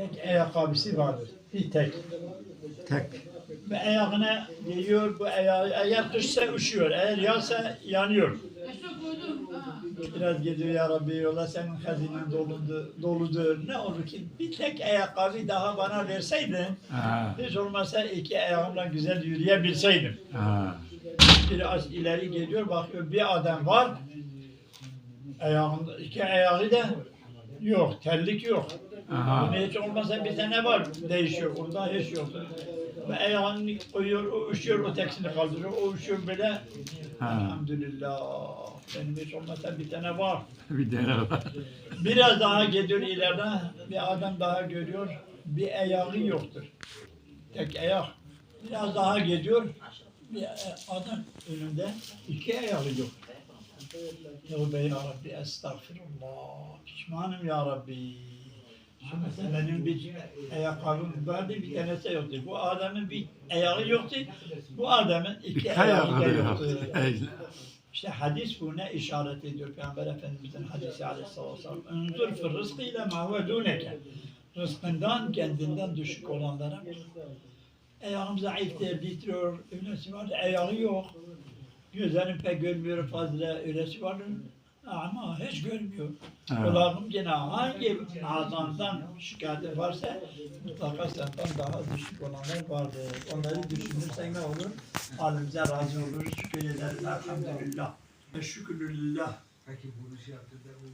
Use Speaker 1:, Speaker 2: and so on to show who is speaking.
Speaker 1: tek ayakkabısı vardır. Bir tek.
Speaker 2: Tek.
Speaker 1: Ve ayağına giyiyor, bu ayağı, eğer kışsa üşüyor, eğer yazsa yanıyor. Biraz gidiyor ya Rabbi yola senin hazinen doludur, doludur. Ne olur ki bir tek ayakkabı daha bana verseydin,
Speaker 2: Ha.
Speaker 1: hiç olmazsa iki ayağımla güzel yürüyebilseydim.
Speaker 2: Ha.
Speaker 1: Biraz ileri geliyor, bakıyor bir adam var, ayağında, iki ayağı da yok, terlik yok.
Speaker 2: Aha.
Speaker 1: Hiç olmazsa bir tane var, değişiyor, onda hiç yok. Ve ayağını koyuyor, o üşüyor, o teksini kaldırıyor, o üşüyor böyle.
Speaker 2: Ha.
Speaker 1: Elhamdülillah, benim hiç olmazsa bir tane var.
Speaker 2: Bir tane var.
Speaker 1: Biraz daha gidiyor ileride bir adam daha görüyor. Bir ayağı yoktur. Tek ayak. Biraz daha gidiyor. Bir adam önünde iki ayağı yok. Tövbe ya Rabbi estağfirullah. Pişmanım ya Rabbi. Mesela benim bir ayakkabım vardı bir tanesi yoktu. Bu adamın bir ayağı yoktu. Bu adamın iki,
Speaker 2: İki
Speaker 1: ayağı da yoktu. İşte hadis bu ne işaret ediyor Peygamber Efendimiz'in hadisi aleyhissalatü vesselam. Unzur fi rızkı ile ma huve duneke. Rızkından kendinden düşük olanlara. Ayağım zayıftır, titriyor, öylesi var. Ayağı yok. Gözlerim pek görmüyor fazla, öylesi var. Ama hiç görmüyor.
Speaker 2: Ha.
Speaker 1: Kulağım gene hangi azandan şikayeti varsa mutlaka senden daha düşük olanlar vardır. Onları düşünürsen ne olur? Halimize razı oluruz, şükür ederiz. Elhamdülillah. Ve şükürlillah.
Speaker 3: Peki bunu şey yaptı da o